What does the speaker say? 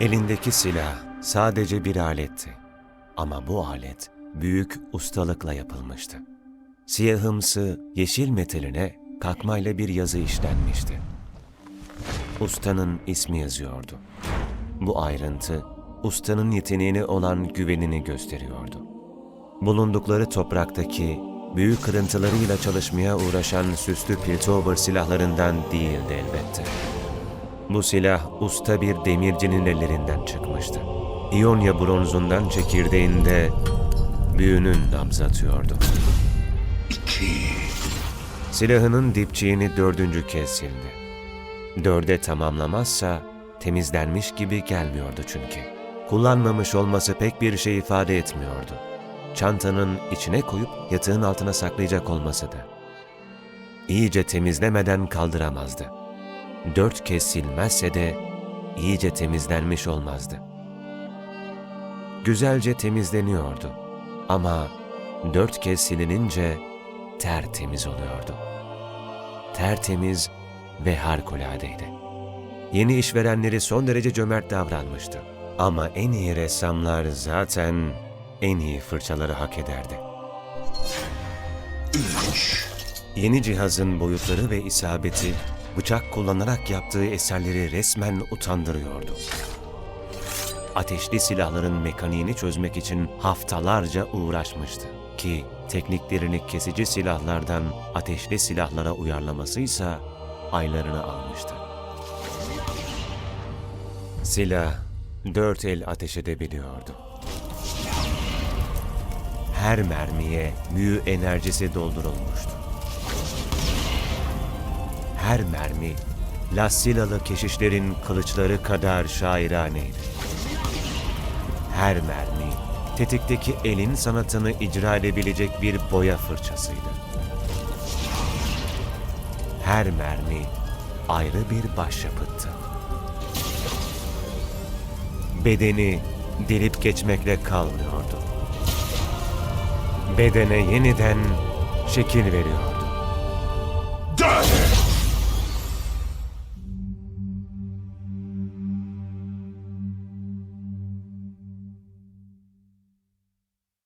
Elindeki silah sadece bir aletti. Ama bu alet büyük ustalıkla yapılmıştı. Siyahımsı yeşil metaline kakmayla bir yazı işlenmişti. Ustanın ismi yazıyordu. Bu ayrıntı ustanın yeteneğine olan güvenini gösteriyordu. Bulundukları topraktaki büyük kırıntılarıyla çalışmaya uğraşan süslü Piltover silahlarından değildi elbette. Bu silah usta bir demircinin ellerinden çıkmıştı. İonya bronzundan çekirdeğinde büyünün nabız atıyordu. Silahının dipçiğini dördüncü kez sildi. Dörde tamamlamazsa temizlenmiş gibi gelmiyordu çünkü. Kullanmamış olması pek bir şey ifade etmiyordu. Çantanın içine koyup yatağın altına saklayacak olması da. İyice temizlemeden kaldıramazdı. Dört kez silmezse de iyice temizlenmiş olmazdı. Güzelce temizleniyordu ama dört kez silinince tertemiz oluyordu. Tertemiz ve harikuladeydi. Yeni işverenleri son derece cömert davranmıştı. Ama en iyi ressamlar zaten en iyi fırçaları hak ederdi. Yeni cihazın boyutları ve isabeti bıçak kullanarak yaptığı eserleri resmen utandırıyordu. Ateşli silahların mekaniğini çözmek için haftalarca uğraşmıştı ki tekniklerini kesici silahlardan ateşli silahlara uyarlamasıysa aylarını almıştı. Silah dört el ateş edebiliyordu. Her mermiye büyü enerjisi doldurulmuştu. Her mermi Lassilalı keşişlerin kılıçları kadar şairaneydi. Her mermi tetikteki elin sanatını icra edebilecek bir boya fırçasıydı. Her mermi ayrı bir başyapıttı. Bedeni delip geçmekle kalmıyordu. Bedene yeniden şekil veriyordu.